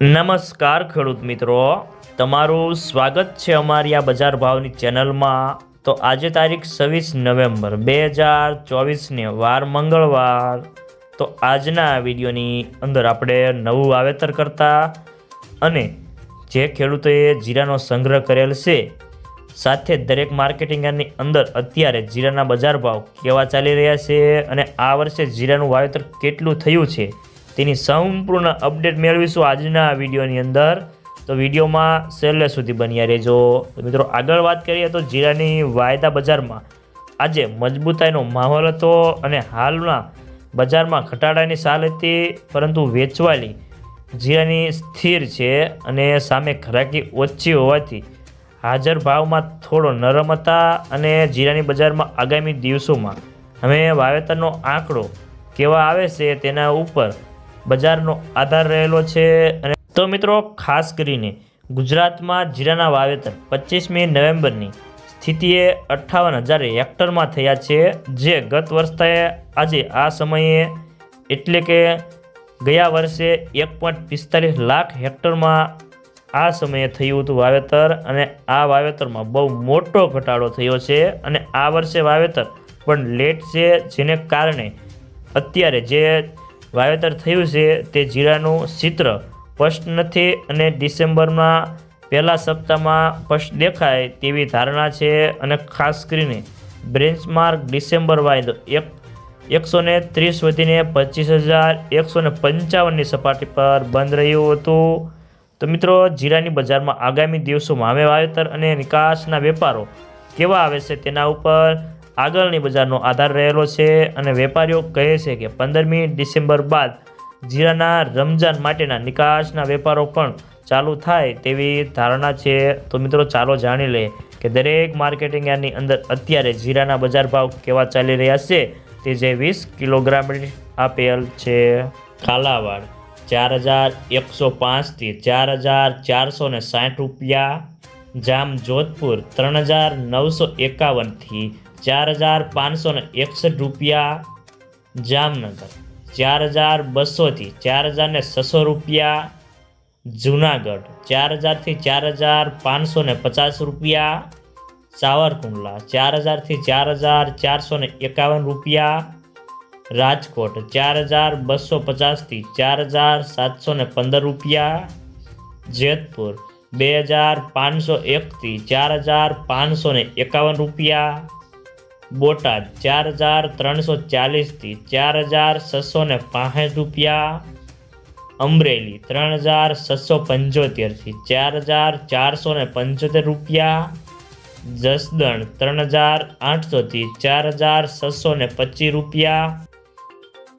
નમસ્કાર ખેડૂત મિત્રો. તમારું સ્વાગત છે અમારી આ બજાર ભાવની ચેનલમાં. તો આજે તારીખ છવ્વીસ નવેમ્બર બે હજાર ચોવીસને વાર મંગળવાર. તો આજના વિડીયોની અંદર આપણે નવું વાવેતર કરતા અને જે ખેડૂતોએ જીરાનો સંગ્રહ કરેલ છે, સાથે દરેક માર્કેટિંગ યાર્ડની અંદર અત્યારે જીરાના બજાર ભાવ કેવા ચાલી રહ્યા છે અને આ વર્ષે જીરાનું વાવેતર કેટલું થયું છે તેની સંપૂર્ણ અપડેટ મેળવીશું આજના વિડીયોની અંદર. તો વિડીયોમાં છેલ્લે સુધી બન્યા રહેજો. મિત્રો, આગળ વાત કરીએ તો જીરાની વાયદા બજારમાં આજે મજબૂતાઈનો માહોલ હતો અને હાલના બજારમાં ઘટાડાની સાલ હતી, પરંતુ વેચવાલી જીરાની સ્થિર છે અને સામે ખરાકી ઓછી હોવાથી હાજર ભાવમાં થોડો નરમ હતા અને જીરાની બજારમાં આગામી દિવસોમાં હવે વાવેતરનો આંકડો કેવા આવે છે તેના ઉપર બજારનો આધાર રહેલો છે અને તો મિત્રો ખાસ કરીને ગુજરાતમાં જીરાના વાવેતર પચીસમી નવેમ્બરની સ્થિતિએ અઠ્ઠાવન હજાર હેક્ટરમાં થયા છે. જે ગત વર્ષે આજે આ સમયે એટલે કે ગયા વર્ષે એક પોઈન્ટ પિસ્તાલીસ લાખ હેક્ટરમાં આ સમયે થયું હતું વાવેતર અને આ વાવેતરમાં બહુ મોટો ઘટાડો થયો છે અને આ વર્ષે વાવેતર પણ લેટ છે, જેને કારણે અત્યારે જે વાવેતર થયું છે તે જીરાનું ચિત્ર સ્પષ્ટ નથી અને ડિસેમ્બરના પહેલા સપ્તાહમાં સ્પષ્ટ દેખાય તેવી ધારણા છે અને ખાસ કરીને બેન્ચમાર્ક ડિસેમ્બર વાયદો એક એકસો ને ત્રીસ વધીને પચીસ હજાર એકસો ને પંચાવનની સપાટી પર બંધ રહ્યું હતું. તો મિત્રો, જીરાની બજારમાં આગામી દિવસોમાં હવે વાવેતર અને નિકાસના વેપારો કેવા આવે છે તેના ઉપર આગળની બજારનો આધાર રહેલો છે અને વેપારીઓ કહે છે કે પંદરમી ડિસેમ્બર બાદ જીરાના રમજાન માટેના નિકાસના વેપારો પણ ચાલુ થાય તેવી ધારણા છે. તો મિત્રો, ચાલો જાણી લઈએ કે દરેક માર્કેટિંગ યાર્ડની અંદર અત્યારે જીરાના બજાર ભાવ કેવા ચાલી રહ્યા છે તે જે વીસ કિલોગ્રામ આપેલ છે. કાલાવાડ ચાર હજાર એકસો પાંચથી ચાર હજાર ચારસો ને સાઠ રૂપિયા જામ જોધપુર ત્રણ હજાર નવસો એકાવનથી ચાર હજાર પાંચસો ને એકસઠ રૂપિયા જામનગર ચાર હજાર બસોથી ચાર હજાર ને છસો રૂપિયા જુનાગઢ ચાર હજારથી ચાર હજાર પાંચસો ને પચાસ રૂપિયા સાવરકુંડલા ચાર હજારથી ચાર હજાર ચારસો ને એકાવન રૂપિયા રાજકોટ ચાર હજાર બસો પચાસથી ચાર હજાર સાતસો ને પંદર રૂપિયા જેતપુર બે હજાર પાંચસો એકથી ચાર હજાર પાંચસો ને એકાવન રૂપિયા બોટાદ ચાર હજાર ત્રણસો ચાલીસથી ચાર હજાર છસો ને પાંસઠ રૂપિયા. અમરેલી ત્રણ હજાર છસો પંચોતેરથી ચાર હજાર ચારસો ને પંચોતેર રૂપિયા. જસદણ ત્રણ હજાર આઠસોથી ચાર હજાર છસો ને પચીસ રૂપિયા.